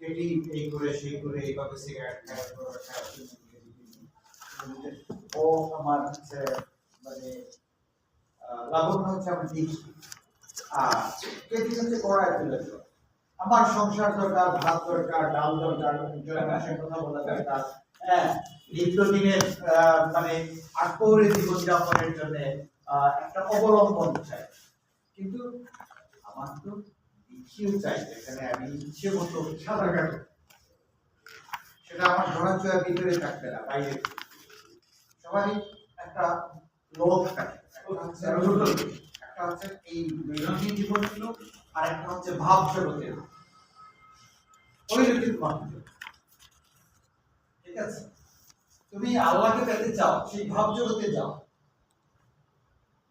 Katie এই করে, সেই করে, এইভাবে। ও আমার হচ্ছে মানে লাবণ্য হচ্ছে আমার দিক আর কেটি হচ্ছে কড়াই তুলে আমার সংসার দরকার, ভাত দরকার, ডাল দরকার জয়ের কথা বলা দরকার। হ্যাঁ নিত্যদিনের মানে আটপৌরে জীবনযাপনের জন্য একটা অবলম্বন চাই। কিন্তু আমার তো ইচ্ছেও চাই আমি ইচ্ছে মতো সাঁতার সেটা আমার ভিতরে থাকবে না, বাইরে। সবারই একটা লোভ থাকে, একটা হচ্ছে এই দৈনন্দিন আর একটা হচ্ছে ভাব জগতের ঠিক আছে? তুমি আল্লাহকে পেতে চাও, সেই ভাব জগতে যাও।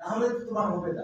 না হলে তোমার হবে না।